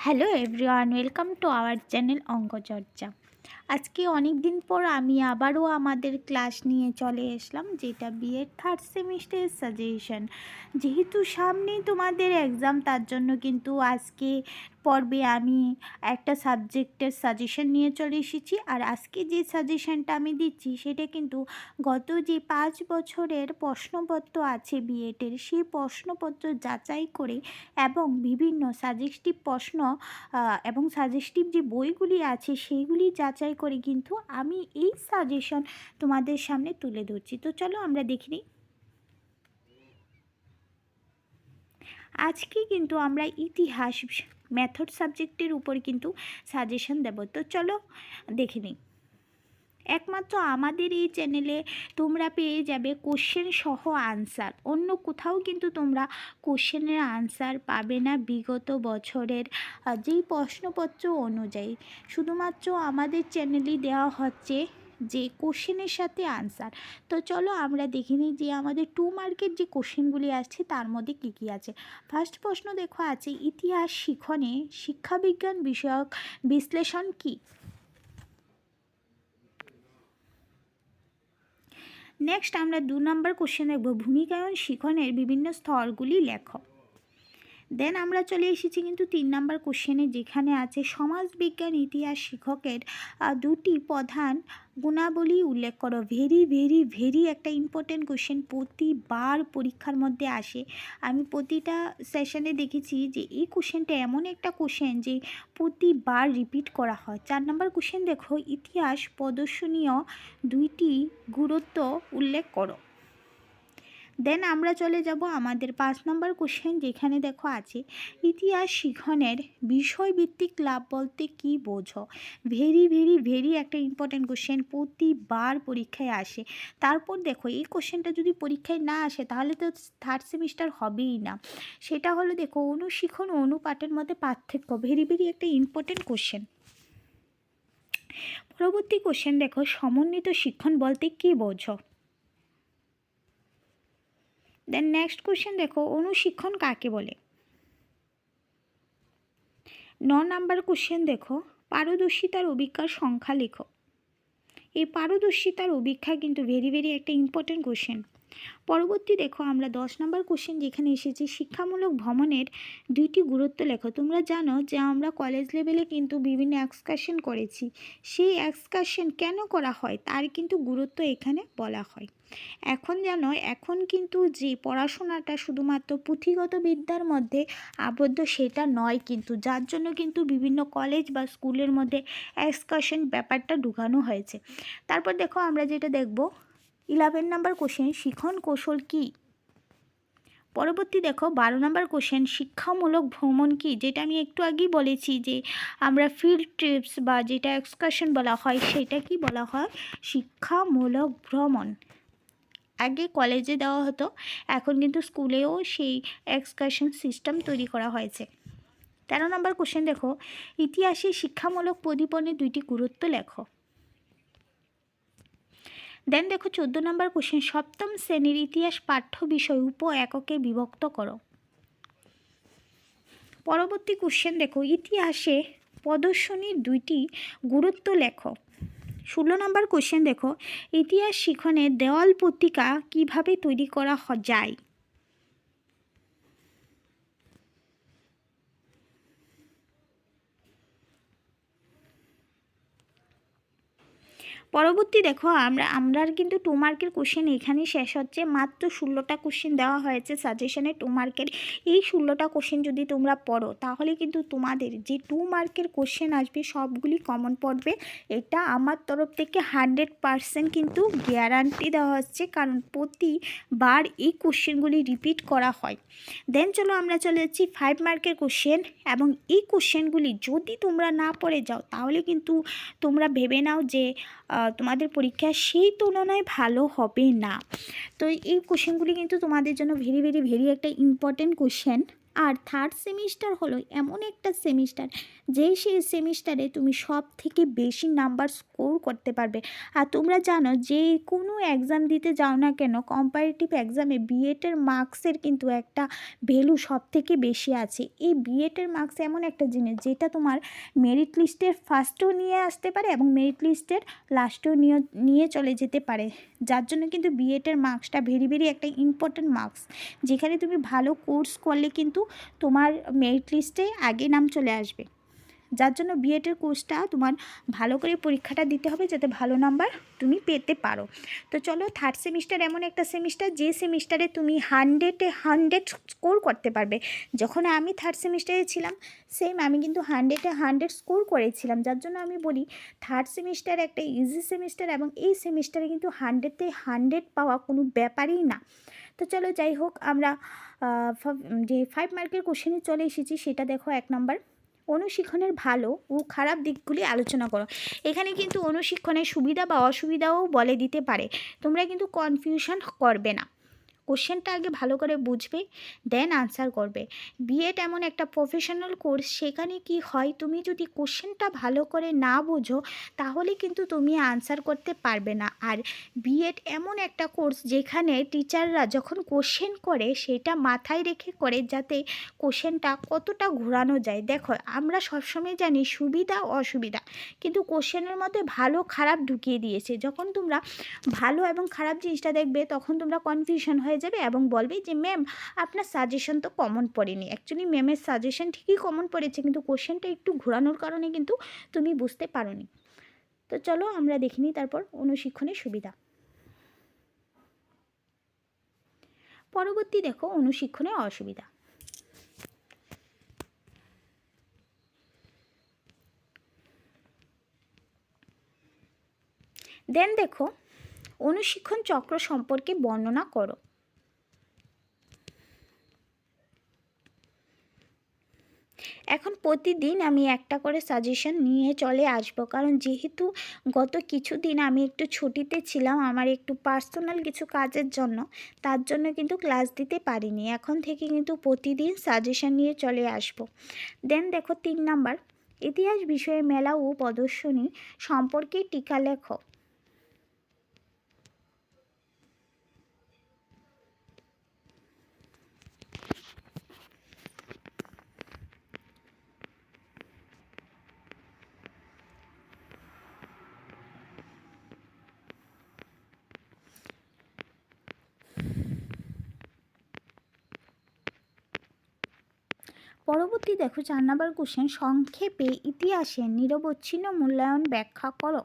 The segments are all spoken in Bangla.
Hello everyone welcome to our channel Ankocharcha আজকে অনেক দিন পর আমি আবারও আমাদের ক্লাস নিয়ে চলে এসলাম, যেটা বিএড থার্ড সেমিস্টারের সাজেশন যেহেতু সামনেই তোমাদের এক্সাম তার জন্য কিন্তু আজকে পর্বে আমি একটা সাবজেক্টের সাজেশন নিয়ে চলে এসেছি। আর আজকে যে সাজেশনটা আমি দিচ্ছি, সেটা কিন্তু গত যে পাঁচ বছরের প্রশ্নপত্র আছে বিএডের সেই প্রশ্নপত্র যাচাই করে এবং বিভিন্ন সাজেস্টিভ প্রশ্ন এবং সাজেস্টিভ যে বইগুলি আছে, সেইগুলি যাচাই করে কিন্তু আমি এই সাজেশন তোমাদের সামনে তুলে ধরছি। তো চলো আমরা দেখি আজকে কিন্তু আমরা ইতিহাস ম্যাথড সাবজেক্টের উপর কিন্তু সাজেশন দেব। তো চলো দেখে নিই। একমাত্র আমাদের এই চ্যানেলে তোমরা পেয়ে যাবে কোশ্চেন সহ আনসার অন্য কোথাও কিন্তু তোমরা কোশ্চেনের আনসার পাবে না বিগত বছরের যেই প্রশ্নপত্র অনুযায়ী। শুধুমাত্র আমাদের চ্যানেলেই দেওয়া হচ্ছে যে কোশ্চেনের সাথে আনসার তো চলো আমরা দেখে নিই যে আমাদের টু মার্কের যে কোশ্চেনগুলি আসছে তার মধ্যে কী কী আছে। ফার্স্ট প্রশ্ন দেখো আছে, ইতিহাস শিখনে শিক্ষাবিজ্ঞান বিষয়ক বিশ্লেষণ কী? নেক্সট আমরা দু নম্বর কোশ্চেন দেখব। ভূমিকায়ন শিখনের বিভিন্ন স্তরগুলি লেখো দেন আমরা চলে এসেছি কিন্তু তিন নাম্বার কোশ্চেনে যেখানে আছে, সমাজবিজ্ঞান, ইতিহাস, শিক্ষকের দুটি প্রধান গুণাবলী উল্লেখ করো। ভেরি ভেরি ভেরি একটা ইম্পর্টেন্ট কোশ্চেন প্রতিবার পরীক্ষার মধ্যে আসে। আমি প্রতিটা সেশনে দেখেছি যে এই কোশ্চেনটা এমন একটা কোশ্চেন যে প্রতিবার রিপিট করা হয়। চার নম্বর কোশ্চেন দেখো, ইতিহাস প্রদর্শনীয় দুইটি গুরুত্ব উল্লেখ করো। দেন আমরা চলে যাব আমাদের পাঁচ নম্বর কোশ্চেন যেখানে দেখো আছে, ইতিহাস শিখনের বিষয়ভিত্তিক লাভ বলতে কি বোঝো? ভেরি ভেরি ভেরি একটা ইম্পর্টেন্ট কোশ্চেন প্রতিবার পরীক্ষায় আসে। তারপর দেখো এই কোশ্চেনটা যদি পরীক্ষায় না আসে তাহলে তো থার্ড সেমিস্টার হবেই না। সেটা হলো দেখো অনুশিখন ও অনুপাঠের মধ্যে পার্থক্য। ভেরি ভেরি একটা ইম্পর্টেন্ট কোশ্চেন পরবর্তী কোশ্চেন দেখো সমন্বিত শিক্ষণ বলতে কি বোঝো? দেন নেক্সট কোয়েশ্চেন দেখো, অনুশিক্ষণ কাকে বলে? ন নাম্বার কোশ্চেন দেখো, পারদর্শিতার অভিজ্ঞার সংখ্যা লেখো। এই পারদর্শিতার অভিক্ষা কিন্তু ভেরি ভেরি একটা ইম্পর্টেন্ট কোশ্চেন পরবর্তী দেখো আমরা দশ নম্বর কোশ্চেন যেখানে এসেছি, শিক্ষামূলক ভ্রমণের দুইটি গুরুত্ব লেখো। তোমরা জানো যে আমরা কলেজ লেভেলে কিন্তু বিভিন্ন এক্সকারশন করেছি। সেই এক্সকারশন কেন করা হয়? তার কিন্তু গুরুত্ব এখানে বলা হয়। এখন যেন এখন কিন্তু যে পড়াশোনাটা শুধুমাত্র পুঁথিগত বিদ্যার মধ্যে আবদ্ধ সেটা নয় কিন্তু, যার জন্য কিন্তু বিভিন্ন কলেজ বা স্কুলের মধ্যে এক্সকারশন ব্যাপারটা ঢুকানো হয়েছে। তারপর দেখো আমরা যেটা দেখব ইলেভেন নাম্বার কোশ্চেন শিখন কৌশল কী? পরবর্তী দেখো, বারো নম্বর কোশ্চেন শিক্ষামূলক ভ্রমণ কি? যেটা আমি একটু আগেই বলেছি যে, আমরা ফিল্ড ট্রিপস বা যেটা এক্সকারশন বলা হয়, সেটা কি বলা হয়? শিক্ষামূলক ভ্রমণ। আগে কলেজে দেওয়া হতো, এখন কিন্তু স্কুলেও সেই এক্সকারশন সিস্টেম তৈরি করা হয়েছে। তেরো নম্বর কোশ্চেন দেখো, ইতিহাসে শিক্ষামূলক প্রদীপনের দুইটি গুরুত্ব লেখো। দেন দেখো চোদ্দ নম্বর কোশ্চেন সপ্তম শ্রেণির ইতিহাস পাঠ্য বিষয় উপ এককে বিভক্ত করো। পরবর্তী কোশ্চেন দেখো, ইতিহাসে প্রদর্শনীর দুইটি গুরুত্ব লেখো। ষোলো নম্বর কোশ্চেন দেখো, ইতিহাস শিখনে দেওয়াল পত্রিকা কীভাবে তৈরি করা যায়? পরবর্তী দেখো, আমরা আমরা কিন্তু টু মার্কের কোশ্চেন এখানেই শেষ হচ্ছে। মাত্র ষোলোটা কোশ্চেন দেওয়া হয়েছে সাজেশনে টু মার্কের এই ষোলোটা কোশ্চেন যদি তোমরা পড়ো, তাহলে কিন্তু তোমাদের যে টু মার্কের কোশ্চেন আসবে, সবগুলি কমন পড়বে। এটা আমার তরফ থেকে হান্ড্রেড পারসেন্ট কিন্তু গ্যারান্টি দেওয়া হচ্ছে, কারণ প্রতিবার এই কোশ্চেনগুলি রিপিট করা হয়। দেন চলো আমরা চলে যাচ্ছি ফাইভ মার্কের কোশ্চেন এবং এই কোশ্চেনগুলি যদি তোমরা না পড়ে যাও, তাহলে কিন্তু তোমরা ভেবে নাও যে তোমাদের পরীক্ষা সেই তুলনায় ভালো হবে না। তো এই কোশ্চেনগুলি কিন্তু তোমাদের জন্য ভেরি ভেরি ভেরি একটা ইম্পর্টেন্ট কোশ্চেন আর থার্ড সেমিস্টার হলো এমন একটা সেমিস্টার যে সেই সেমিস্টারে তুমি সব থেকে বেশি নাম্বার স্কোর করতে পারবে। আর তোমরা জানো যে কোনো এক্সাম দিতে যাও না কেন কম্পারেটিভ এক্সামে বিএডের মার্কসের কিন্তু একটা ভ্যালু সব থেকে বেশি আছে। এই বিএডের মার্কস এমন একটা জিনিস যেটা তোমার মেরিট লিস্টের ফার্স্টও নিয়ে আসতে পারে এবং মেরিট লিস্টের লাস্টেও নিয়ে নিয়ে চলে যেতে পারে। যার জন্য কিন্তু বিএডের মার্কসটা ভেরি ভেরি একটা ইম্পর্ট্যান্ট মার্কস যেখানে তুমি ভালো কোর্স করলে কিন্তু তোমার মেরিট লিস্টে আগে নাম চলে আসবে। যার জন্য বিএডের কোর্সটা তোমার ভালো করে পরীক্ষাটা দিতে হবে যাতে ভালো নাম্বার তুমি পেতে পারো। তো চলো থার্ড সেমিস্টার এমন একটা সেমিস্টার যে সেমিস্টারে তুমি হান্ড্রেডে হান্ড্রেড স্কোর করতে পারবে। যখন আমি থার্ড সেমিস্টারে ছিলাম সেম আমি কিন্তু হান্ড্রেডে হান্ড্রেড স্কোর করেছিলাম। যার জন্য আমি বলি থার্ড সেমিস্টার একটা ইজি সেমিস্টার এবং এই সেমিস্টারে কিন্তু হান্ড্রেডে হান্ড্রেড পাওয়া কোনো ব্যাপারই না। তো চলো যাই হোক, আমরা যে ফাইভ মার্কের কোশ্চেনে চলে এসেছি, সেটা দেখো এক নাম্বার অনুশিক্ষণের ভালো ও খারাপ দিকগুলি আলোচনা করো। এখানে কিন্তু অনুশিক্ষণের সুবিধা বা অসুবিধাও বলে দিতে পারে। তোমরা কিন্তু কনফিউশন করবে না। কোশ্চেনটা আগে ভালো করে বুঝবে দেন আনসার করবে। বিএড এমন একটা প্রফেশনাল কোর্স সেখানে কি হয়, তুমি যদি কোশ্চেনটা ভালো করে না বোঝো, তাহলে কিন্তু তুমি আনসার করতে পারবে না। আর বিএড এমন একটা কোর্স যেখানে টিচাররা যখন কোশ্চেন করে, সেটা মাথায় রেখে করে, যাতে কোশ্চেনটা কতটা ঘোরানো যায়। দেখো, আমরা সবসময় জানি সুবিধা, অসুবিধা, কিন্তু কোশ্চেনের মধ্যে ভালো, খারাপ ঢুকিয়ে দিয়েছে। যখন তোমরা ভালো এবং খারাপ জিনিসটা দেখবে, তখন তোমরা কনফিউশন হয়ে যাবে এবং বলবে যে ম্যাম আপনার সাজেশন তো কমন পড়েনি। অ্যাকচুয়ালি ম্যামের সাজেশন ঠিকই কমন পড়েছে, কিন্তু কোশ্চেনটা একটু ঘোরানোর কারণে কিন্তু তুমি বুঝতে পারোনি। তো চলো আমরা দেখিনি তারপর অনুশিক্ষণের সুবিধা। পরবর্তী দেখো অনুশিক্ষণের অসুবিধা। দেন দেখো, অনুশিক্ষণ চক্র সম্পর্কে বর্ণনা করো এখন প্রতিদিন আমি একটা করে সাজেশন নিয়ে চলে আসব। কারণ যেহেতু গত কিছুদিন আমি একটু ছুটিতে ছিলাম আমার একটু পার্সোনাল কিছু কাজের জন্য, তার জন্য কিন্তু ক্লাস দিতে পারিনি। এখন থেকে কিন্তু প্রতিদিন সাজেশন নিয়ে চলে আসব। দেন দেখো তিন নাম্বার ইতিহাস বিষয়ে মেলা ও প্রদর্শনী সম্পর্কে টিকা লেখো। পরবর্তী দেখো চার নাম্বার কোশ্চেন সংক্ষেপে ইতিহাসের নিরবচ্ছিন্ন মূল্যায়ন ব্যাখ্যা করো।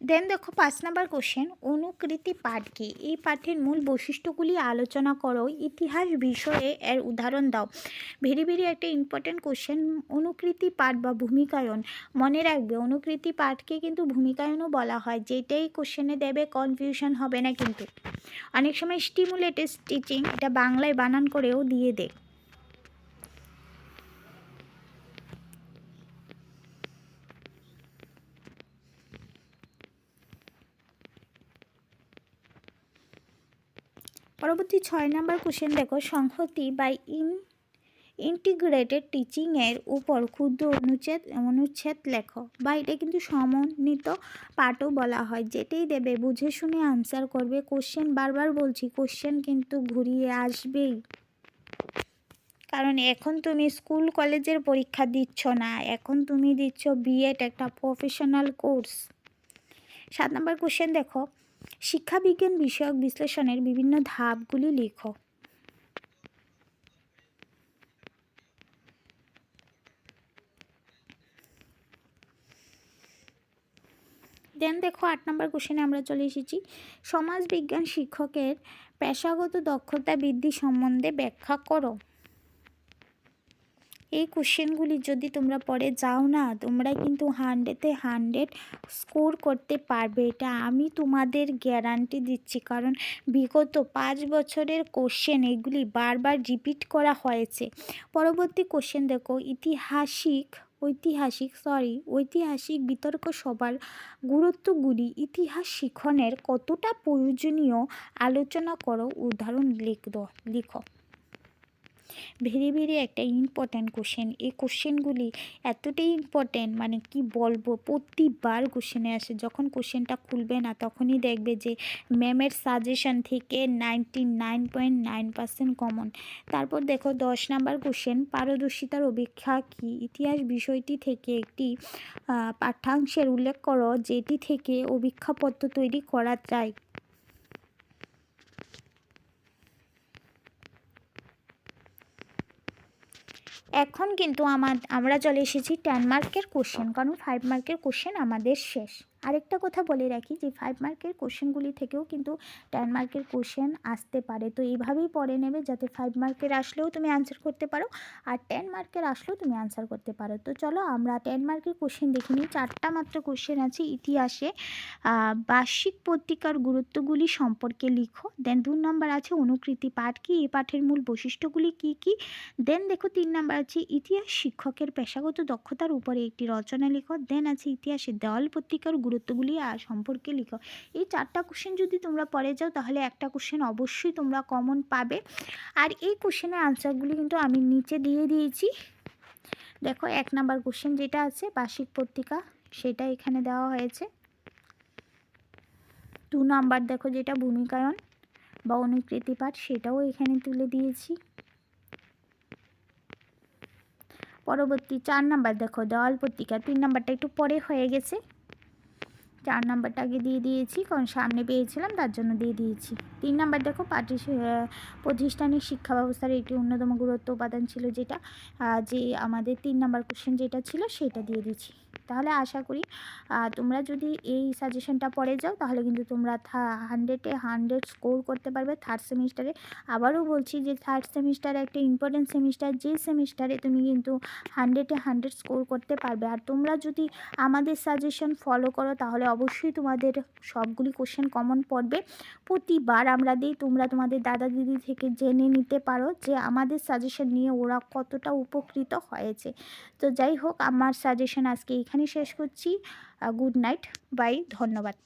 দেন দেখো পাঁচ নাম্বার কোশ্চেন অনুকৃতি পাঠ কি? এই পাঠের মূল বৈশিষ্ট্যগুলি আলোচনা করো, ইতিহাস বিষয়ে এর উদাহরণ দাও। ভেরি ভেরি একটা ইম্পর্টেন্ট কোশ্চেন অনুকৃতি পাঠ বা ভূমিকায়ন। মনে রাখবে, অনুকৃতি পাঠকে কিন্তু ভূমিকায়নও বলা হয়, যেটাই কোশ্চেনে দেবে কনফিউশন হবে না কিন্তু। অনেক সময় স্টিমুলেটেড টিচিং এটা বাংলায় বানান করেও দিয়ে দেয়। পরবর্তী ছয় নম্বর কোশ্চেন দেখো, সংহতি বা ইন ইন্টিগ্রেটেড টিচিংয়ের উপর ক্ষুদ্র অনুচ্ছেদ অনুচ্ছেদ লেখো বা এটা কিন্তু সমন্বিত পাঠও বলা হয়, যেটাই দেবে, বুঝে শুনে আনসার করবে কোশ্চেন বারবার বলছি কোশ্চেন কিন্তু ঘুরিয়ে আসবেই। কারণ এখন তুমি স্কুল কলেজের পরীক্ষা দিচ্ছ না, এখন তুমি দিচ্ছ বিএড একটা প্রফেশনাল কোর্স সাত নম্বর কোশ্চেন দেখো শিক্ষাবিজ্ঞান বিষয়ক বিশ্লেষণের বিভিন্ন ধাপগুলি লেখো। দেন দেখো আট নম্বর কোশ্চেনে আমরা চলে এসেছি। সমাজবিজ্ঞান শিক্ষকের পেশাগত দক্ষতা বৃদ্ধি সম্বন্ধে ব্যাখ্যা করো। এই কোশ্চেনগুলি যদি তোমরা পরে যাও না, তোমরা কিন্তু হান্ড্রেডে হান্ড্রেড স্কোর করতে পারবে। এটা আমি তোমাদের গ্যারান্টি দিচ্ছি। কারণ বিগত পাঁচ বছরের কোশ্চেন এগুলি বারবার রিপিট করা হয়েছে। পরবর্তী কোশ্চেন দেখো, ইতিহাসিক, ঐতিহাসিক সরি ঐতিহাসিক বিতর্ক সবার গুরুত্বগুলি ইতিহাস শিখনের কতটা প্রয়োজনীয় আলোচনা করো, উদাহরণ লিখ লিখো। ভেরি ভেরি একটা ইম্পর্ট্যান্ট কোশ্চেন এই কোশ্চেনগুলি এতটাই ইম্পর্ট্যান্ট মানে কি বলব? প্রতিবার কোশ্চেনে আসে। যখন কোশ্চেনটা খুলবে না, তখনই দেখবে যে ম্যামের সাজেশন থেকে ninety nine point nine percent common তারপর দেখো, দশ নাম্বার কোশ্চেন পারদর্শিতার অপেক্ষা কী? ইতিহাস বিষয়টি থেকে একটি পাঠ্যাংশের উল্লেখ করো, যেটি থেকে অভিক্ষাপত্র তৈরি করা যায়। এখন কিন্তু আমার আমরা চলে এসেছি টেন মার্কের কোশ্চেন কারণ ফাইভ মার্কের কোশ্চেন আমাদের শেষ। আরেকটা কথা বলে রাখি যে ফাইভ মার্কের কোশ্চেনগুলি থেকেও কিন্তু টেন মার্কের কোশ্চেন আসতে পারে। তো এইভাবেই পড়ে নেবে যাতে ফাইভ মার্কের আসলেও তুমি অ্যান্সার করতে পারো আর টেন মার্কের আসলেও তুমি অ্যান্সার করতে পারো। তো চলো আমরা টেন মার্কের কোশ্চেন দেখে নিই। চারটা মাত্র কোশ্চেন আছে ইতিহাসে। বার্ষিক পত্রিকার গুরুত্বগুলি সম্পর্কে লিখো। দেন দু নম্বর আছে অনুকৃতি পাঠ কি? এই পাঠের মূল বৈশিষ্ট্যগুলি কি কি? দেন দেখো তিন নম্বর আছে ইতিহাস শিক্ষকের পেশাগত দক্ষতার উপরে একটি রচনা লিখো। দেন আছে ইতিহাসে দেওয়াল পত্রিকার গুরুত্বগুলি সম্পর্কে লিখো। এই চারটা কোশ্চেন যদি তোমরা পড়ে যাও, তাহলে একটা কোশ্চেন অবশ্যই তোমরা কমন পাবে। আর এই কোশ্চেনের আনসারগুলি কিন্তু আমি নিচে দিয়ে দিয়েছি। দেখো, এক নাম্বার কোশ্চেন যেটা আছে, বার্ষিক পত্রিকা, সেটা এখানে দেওয়া হয়েছে। দু নাম্বার দেখো, যেটা ভূমিকায়ন বা অনুকৃতি পাঠ, সেটাও এখানে তুলে দিয়েছি। পরবর্তী চার নাম্বার দেখো, দেওয়াল পত্রিকা। তিন নাম্বারটা একটু পরে হয়ে গেছে। চার নাম্বারটা আগে দিয়ে দিয়েছি, কারণ সামনে পেয়েছিলাম, তার জন্য দিয়ে দিয়েছি। তিন নাম্বার দেখো পাটি প্রতিষ্ঠানিক শিক্ষা ব্যবস্থার একটি অন্যতম গুরুত্ব উপাদান ছিল যেটা যে আমাদের তিন নাম্বার কোশ্চেন যেটা ছিল, সেটা দিয়ে দিচ্ছি তাহলে আশা করি তোমরা যদি এই সাজেশনটা পড়ে যাও, তাহলে কিন্তু তোমরা হান্ড্রেডে হান্ড্রেড স্কোর করতে পারবে থার্ড সেমিস্টারে আবারও বলছি যে থার্ড সেমিস্টার একটা ইম্পর্টেন্ট সেমিস্টার যে সেমিস্টারে তুমি কিন্তু হান্ড্রেডে হান্ড্রেড স্কোর করতে পারবে। আর তোমরা যদি আমাদের সাজেশন ফলো করো, তাহলে অবশ্যই তোমাদের সবগুলি কোশ্চেন কমন পড়বে। প্রতিবার আমরা দিই, তোমরা তোমাদের দাদা দিদি থেকে জেনে নিতে পারো যে আমাদের সাজেশন নিয়ে ওরা কতটা উপকৃত হয়েছে। তো যাই হোক, আমার সাজেশন আজকে এখানে শেষ করছি। গুড নাইট বাই ধন্যবাদ।